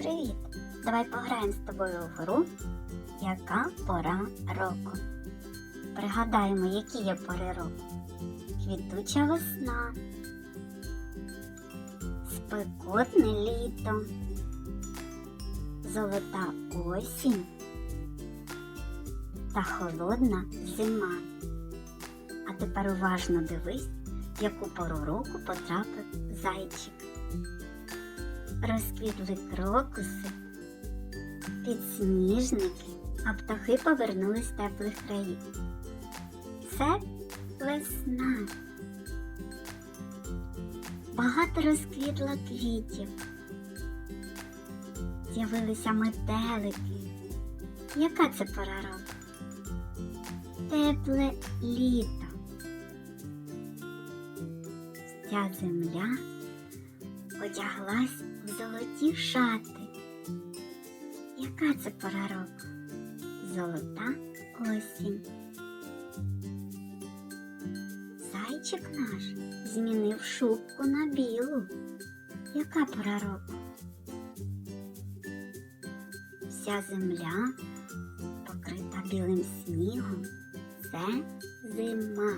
Привіт! Давай пограємо з тобою в гру Яка пора року? Пригадаємо, які є пори року. Квітуча весна, спекотне літо, золота осінь та холодна зима. А тепер уважно дивись, в яку пору року потрапив зайчик. Розквітли крокуси, підсніжники, а птахи повернулись з теплих країв. Це весна. Багато розквітло квітів. З'явилися метелики. Яка це пора року? Тепле літо. Ця земля одяглась в золоті шати. Яка це пора року? Золота осінь. Зайчик наш змінив шубку на білу. Яка пора року? Вся земля покрита білим снігом. Це зима.